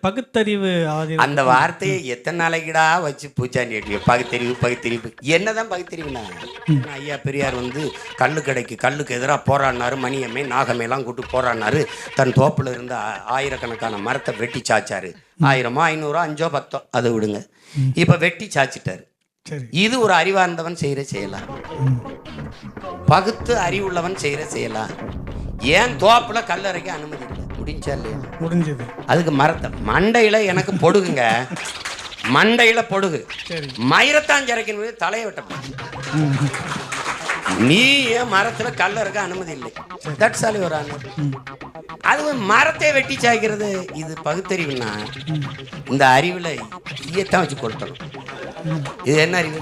பகுத்தறிவு அந்த வார்த்தையை எத்தனை நாளைக்குடா வச்சு பூச்சாண்டி அடிப்பீங்க பகுத்தறிவு பகுத்தறிவு. என்னதான் பகுத்தறிவுனா? ஐயா பெரியார் வந்து கல்லு கடைக்கு கல்லுக்கு எதிராக போராடினாரு மணியம்மை நாகமையெல்லாம் கூட்டு போராடினாரு. தன் தோப்புல இருந்த ஆ- ஆயிரக்கணக்கான மரத்தை வெட்டி சாச்சாரு. ஆயிரமோ ஐநூறோ அஞ்சோ பத்தோ அதை விடுங்க. இப்போ வெட்டி சாச்சிட்டாரு. சரி. இது ஒரு அறிவார்ந்தவன் செய்கிற செய்யலாம் பகுத்து அறிவுள்ளவன் செய்கிற செய்யலாம் ஏன் தோப்புல கல்லறைக்க அனுமதி இல்லை? முடிஞ்சா இல்லையா? முடிஞ்சது. அதுக்கு மரத்தை மண்டையில எனக்கு பொடுகுங்க. மண்டையில பொடுகு. மயிரத்தான் சிறைக்கணும் தலையை வெட்டப்படும் நீ ஏன் மரத்துல கல்ல இருக்க அனுமதி இல்லை? யுவர் ஆனர் அது ஒரு மரத்தை வெட்டி சாய்க்கிறது. இது பகுத்தறிவுனா இந்த அறிவுல ஈயத்தான் வச்சு கொளுத்தணும். இது என்ன அறிவு?